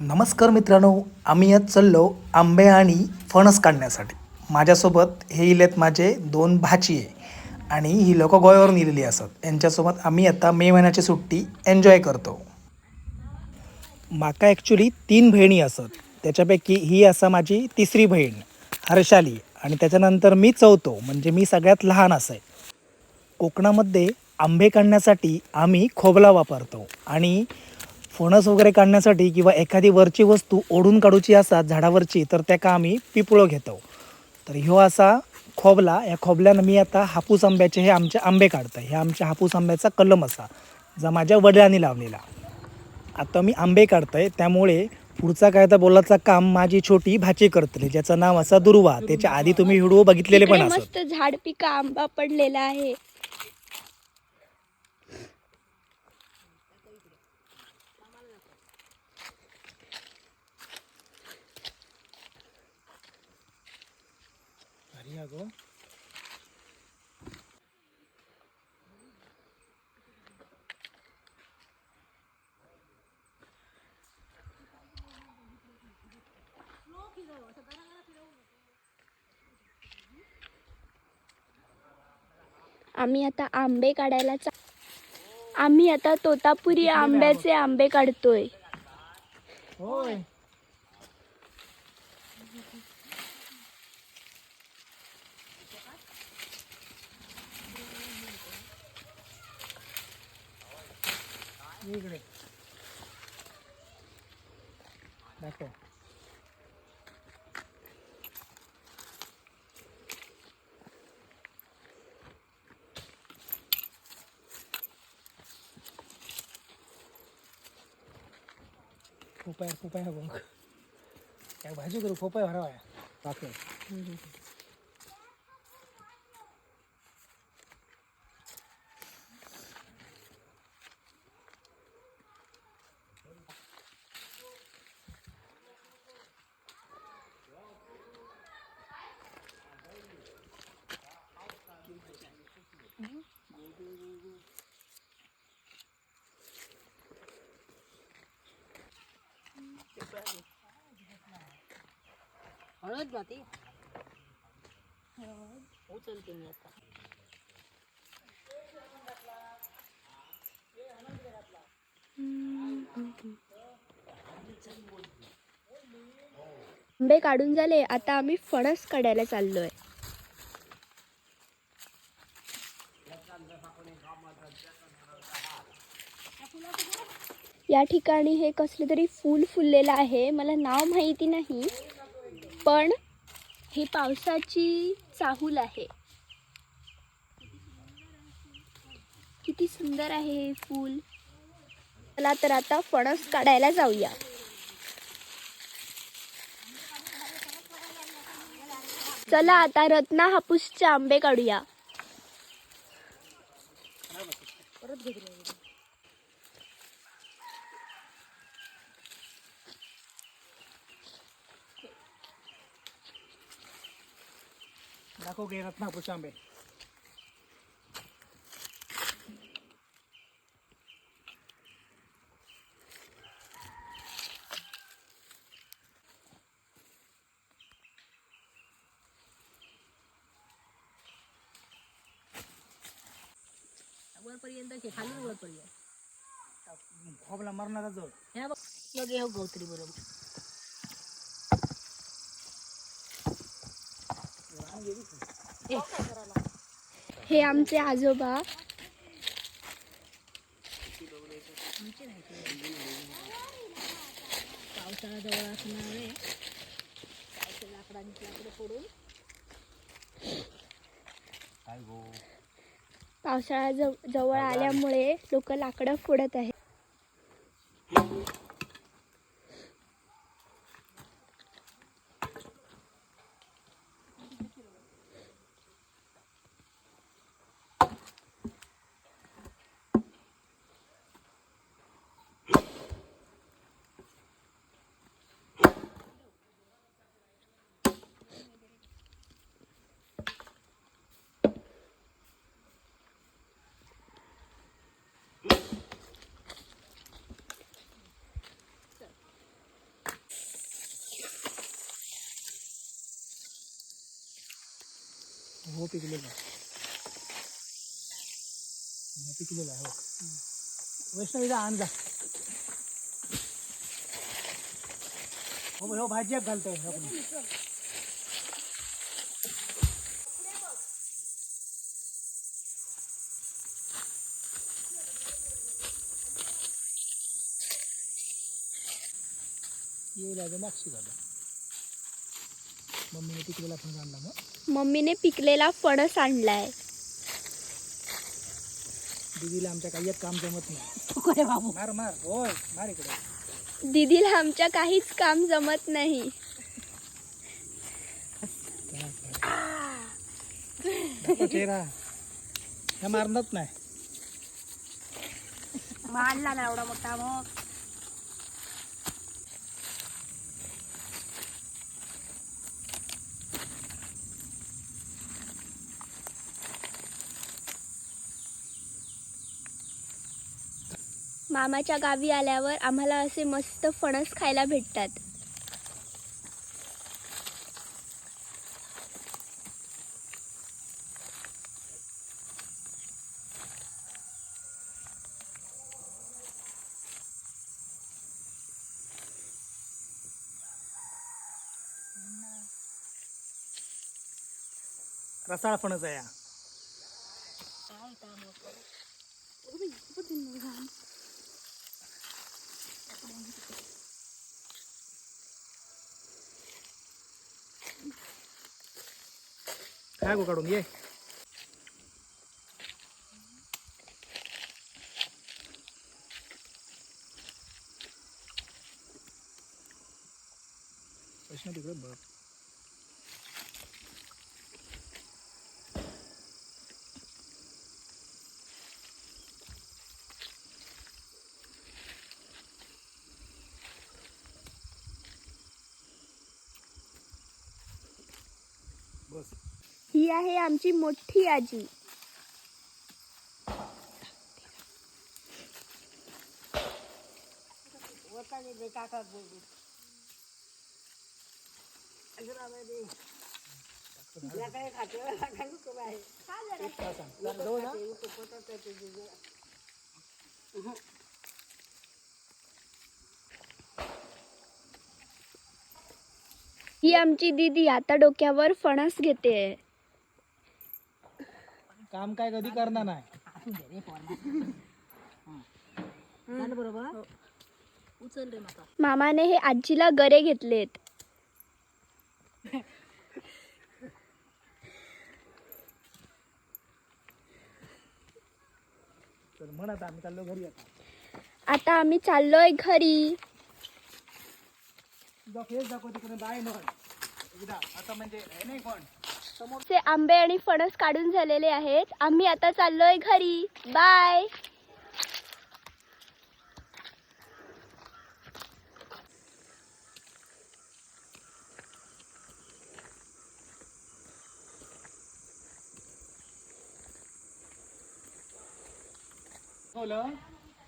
नमस्कार मित्रांनो आम्ही आज चाललो आंबे आणि फणस काढण्यासाठी. माझ्यासोबत हे इलेत माझे दोन भाची आहे आणि ही लोक गोव्यावरून इलेली असत यांच्यासोबत आम्ही आता मे महिन्याची सुट्टी एन्जॉय करतो. माका ॲक्च्युली तीन बहिणी असत. त्याच्यापैकी ही असा माझी तिसरी बहीण हर्षाली. आणि त्याच्यानंतर मी चौथो म्हणजे मी सगळ्यात लहान असे. कोकणामध्ये आंबे काढण्यासाठी आम्ही खोबला वापरतो आणि फणस वगैरे काढण्यासाठी किंवा एखादी वरची वस्तू ओढून काढूची असतात झाडावरची तर त्याका आम्ही पिपुळो घेतो. तर ह्यो असा खोबला या खोबल्यानं मी आता हापूस आंब्याचे हे आमचे आंबे काढतोय. हे आमच्या हापूस आंब्याचा कलम असा जो माझ्या वडिलांनी लावलेला. आता मी आंबे काढतोय त्यामुळे पुढचा काय तर बोलायचं काम माझी छोटी भाची करतली ज्याचं नाव असा दुर्वा. त्याच्या आधी तुम्ही व्हिडिओ बघितलेले पण इकडे असत. मस्त झाड पिका आंबा पडलेला आहे. आम्ही आता आंबे काढायला चा आम्ही आता तोतापुरी आंब्याचे आंबे काढतोय. इकडे. फोपाय हा बघ काय भाजी करू फोपाय भरावा दाखव हळद माती उचलते मी आता. आंबे काढून झाले. आता आम्ही फणस काढायला चाललोय. या ठिकाणी हे कसले तरी फूल फुललेलं आहे. मला नाव माहिती नाही पण ही पावसाची चाहूल आहे. किती सुंदर आहे हे फूल. चला तर आता फणस काढायला जाऊया. चला आता रत्ना हापूसचे आंबे काढूया. दाखव घे रत्नापूरचे आंबे वरपर्यंत घे खाली वरपर्यंत खोबला मरणारा जड ह्या बघ मग हे गवतरी बरोबर हे आमचे आजोबा. पावसाळा जवळ असणारे लाकडांची लाकडं फोडून पावसाळा जव- जवळ आल्यामुळे लोक लाकडं फोडत आहेत. हो पिकलेला आहे. हो, पिकलेला आहे हो. वैष्णवीला आण जा. हो हो भाजी घालतोय हो, आपण. येईल आता मागशी झालं मम्मीने पिकलेला पण आणला मग? मम्मीने पिकलेला फणस आणलाय. दीदीला आमच्या काही एक काम जमत नाही. बाबू. मार मार. होय मार इकडे. दीदीला आमच्या काहीच काम जमत नाही. चेहरा. मारणार नाही. मारला ना एवढा मोठा मग. मामाच्या गावी आल्यावर आम्हाला असे मस्त फणस खायला भेटतात. रसाळ फणस आहे हा. काय काम होतं काय गो काढून ये वैष्णव तिकडे बघ बस ही आहे आमची मोठी आजी. वरता दे दे काका दे दे अजून दे या काय खाते काय नको बाहेर ही आमची दीदी आता डोक्यावर फणस घेते. काम काय कधी करणार नाही. असू दे रे पोरा झालं बरोबर? उचल रे माका मामाने हे आजीला गरे घेतलेत. तर म्हणत आम्ही चाललो घरी आता. आता आम्ही चाललोय घरी. तुझा फेस दाखव तिकडे बाय म्हण. एकदा आता म्हणजे हे नाही कोण? चे आंबे आणि फणस काढून झालेले आहेत. आम्ही आता चाललोय घरी. बाय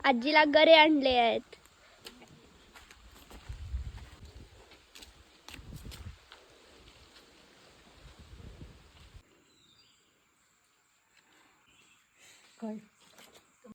आजीला गरे आणले आहेत.